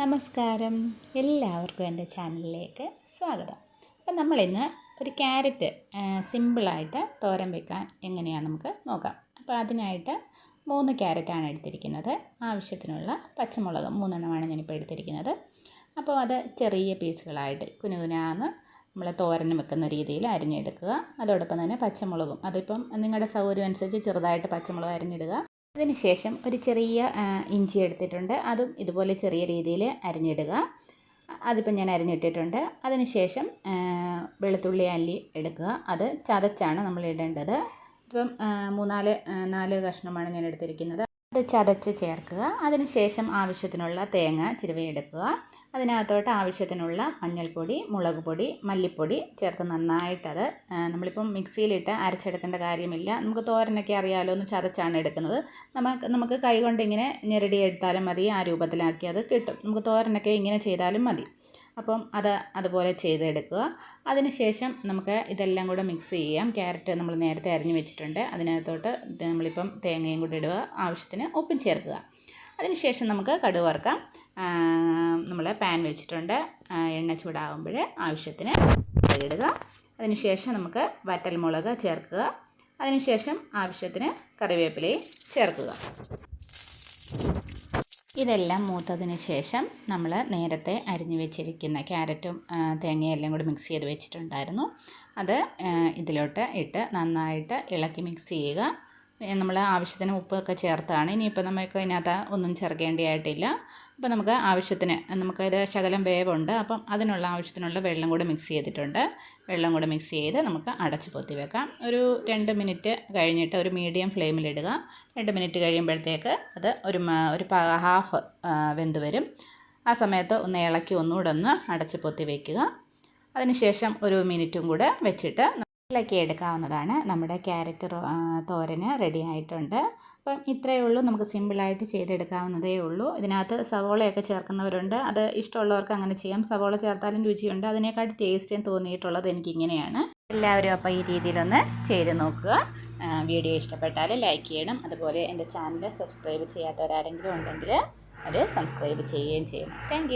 നമസ്കാരം. എല്ലാവർക്കും എന്റെ ചാനലിലേക്ക് സ്വാഗതം. അപ്പം നമ്മളിന്ന് ഒരു ക്യാരറ്റ് സിമ്പിളായിട്ട് തോരൻ വെക്കാൻ എങ്ങനെയാണ് നമുക്ക് നോക്കാം. അപ്പോൾ അതിനായിട്ട് മൂന്ന് ക്യാരറ്റാണ് എടുത്തിരിക്കുന്നത്. ആവശ്യത്തിനുള്ള പച്ചമുളക് മൂന്നെണ്ണമാണ് ഞാനിപ്പോൾ എടുത്തിരിക്കുന്നത്. അപ്പോൾ അത് ചെറിയ പീസുകളായിട്ട് കുനുകുനാന്ന് നമ്മൾ തോരൻ വെക്കുന്ന രീതിയിൽ അരിഞ്ഞെടുക്കുക. അതോടൊപ്പം തന്നെ പച്ചമുളകും. അതിപ്പം നിങ്ങളുടെ സൗകര്യം അനുസരിച്ച് ചെറുതായിട്ട് പച്ചമുളക് അരിഞ്ഞിടുക. അതിനുശേഷം ഒരു ചെറിയ ഇഞ്ചി എടുത്തിട്ടുണ്ട്. അതും ഇതുപോലെ ചെറിയ രീതിയിൽ അരിഞ്ഞിടുക. അതിപ്പം ഞാൻ അരിഞ്ഞിട്ടിട്ടുണ്ട്. അതിനുശേഷം വെളുത്തുള്ളി അല്ലി എടുക്കുക. അത് ചതച്ചാണ് നമ്മൾ ഇടേണ്ടത്. ഇപ്പം മൂന്നാൽ നാല് കഷ്ണമാണ് ഞാൻ എടുത്തിരിക്കുന്നത്. അത് ചതച്ച് ചേർക്കുക. അതിനുശേഷം ആവശ്യത്തിനുള്ള തേങ്ങ ചിരവിയെടുക്കുക. അതിനകത്തോട്ട് ആവശ്യത്തിനുള്ള മഞ്ഞൾപ്പൊടി മുളക് പൊടി മല്ലിപ്പൊടി ചേർത്ത് നന്നായിട്ടത് നമ്മളിപ്പം മിക്സിയിലിട്ട് അരച്ചെടുക്കേണ്ട കാര്യമില്ല. നമുക്ക് തോരനൊക്കെ അറിയാമല്ലോ ഒന്ന് ചതച്ചാണ് എടുക്കുന്നത്. നമുക്ക് നമുക്ക് കൈകൊണ്ട് ഇങ്ങനെ ഞെരടി എടുത്താലും മതി ആ രൂപത്തിലാക്കി അത് കിട്ടും. നമുക്ക് തോരനൊക്കെ ഇങ്ങനെ ചെയ്താലും മതി. അപ്പം അത് അതുപോലെ ചെയ്തെടുക്കുക. അതിനുശേഷം നമുക്ക് ഇതെല്ലാം കൂടെ മിക്സ് ചെയ്യാം. ക്യാരറ്റ് നമ്മൾ നേരത്തെ അരിഞ്ഞു വെച്ചിട്ടുണ്ട്. അതിനകത്തോട്ട് നമ്മളിപ്പം തേങ്ങയും കൂടി ഇടുക. ആവശ്യത്തിന് ഉപ്പും ചേർക്കുക. അതിനുശേഷം നമുക്ക് കടുക് വറുക്കാം. നമ്മൾ പാൻ വെച്ചിട്ടുണ്ട്. എണ്ണ ചൂടാകുമ്പോൾ ആവശ്യത്തിന് ഇടുക. അതിനുശേഷം നമുക്ക് വറ്റൽമുളക് ചേർക്കുക. അതിനുശേഷം ആവശ്യത്തിന് കറിവേപ്പിലയും ചേർക്കുക. ഇതെല്ലാം മൂത്തതിന് ശേഷം നമ്മൾ നേരത്തെ അരിഞ്ഞു വെച്ചിരിക്കുന്ന ക്യാരറ്റും തേങ്ങയും എല്ലാം കൂടി മിക്സ് ചെയ്ത് വെച്ചിട്ടുണ്ടായിരുന്നു. അത് ഇതിലോട്ട് ഇട്ട് നന്നായിട്ട് ഇളക്കി മിക്സ് ചെയ്യുക. നമ്മൾ ആവശ്യത്തിന് ഉപ്പൊക്കെ ചേർത്താണ്. ഇനിയിപ്പോൾ നമുക്ക് അതിനകത്ത് ഒന്നും ചേർക്കേണ്ടതായിട്ടില്ല. അപ്പോൾ നമുക്ക് ആവശ്യത്തിന് നമുക്കത് ശകലം വേവുണ്ട്. അപ്പം അതിനുള്ള ആവശ്യത്തിനുള്ള വെള്ളം കൂടെ മിക്സ് ചെയ്തിട്ടുണ്ട്. വെള്ളം കൂടെ മിക്സ് ചെയ്ത് നമുക്ക് അടച്ച് പൊത്തി വെക്കാം. ഒരു രണ്ട് മിനിറ്റ് കഴിഞ്ഞിട്ട് ഒരു മീഡിയം ഫ്ലെയിമിലിടുക രണ്ട് മിനിറ്റ് കഴിയുമ്പോഴത്തേക്ക് അത് ഒരു ഒരു ഹാഫ് വെന്ത് വരും. ആ സമയത്ത് ഒന്ന് ഇളക്കി ഒന്നുകൂടെ ഒന്ന് അടച്ച് പൊത്തി വയ്ക്കുക അതിനുശേഷം ഒരു മിനിറ്റും കൂടെ വെച്ചിട്ട് ഇളക്കി എടുക്കാവുന്നതാണ്. നമ്മുടെ ക്യാരറ്റ് തോരന് റെഡി ആയിട്ടുണ്ട്. അപ്പം ഇത്രയേ ഉള്ളൂ. നമുക്ക് സിമ്പിളായിട്ട് ചെയ്തെടുക്കാവുന്നതേ ഉള്ളൂ. ഇതിനകത്ത് സവോളയൊക്കെ ചേർക്കുന്നവരുണ്ട്. അത് ഇഷ്ടമുള്ളവർക്ക് അങ്ങനെ ചെയ്യാം. സവോള ചേർത്താലും രുചിയുണ്ട്. അതിനേക്കാട്ടി ടേസ്റ്റിയും തോന്നിയിട്ടുള്ളത് എനിക്കിങ്ങനെയാണ്. എല്ലാവരും അപ്പോൾ ഈ രീതിയിലൊന്ന് ചെയ്ത് നോക്കുക. വീഡിയോ ഇഷ്ടപ്പെട്ടാൽ ലൈക്ക് ചെയ്യണം. അതുപോലെ എന്റെ ചാനൽ സബ്സ്ക്രൈബ് ചെയ്യാത്തവരാരെങ്കിലും ഉണ്ടെങ്കിൽ അത് സബ്സ്ക്രൈബ് ചെയ്യുകയും ചെയ്യണം. താങ്ക്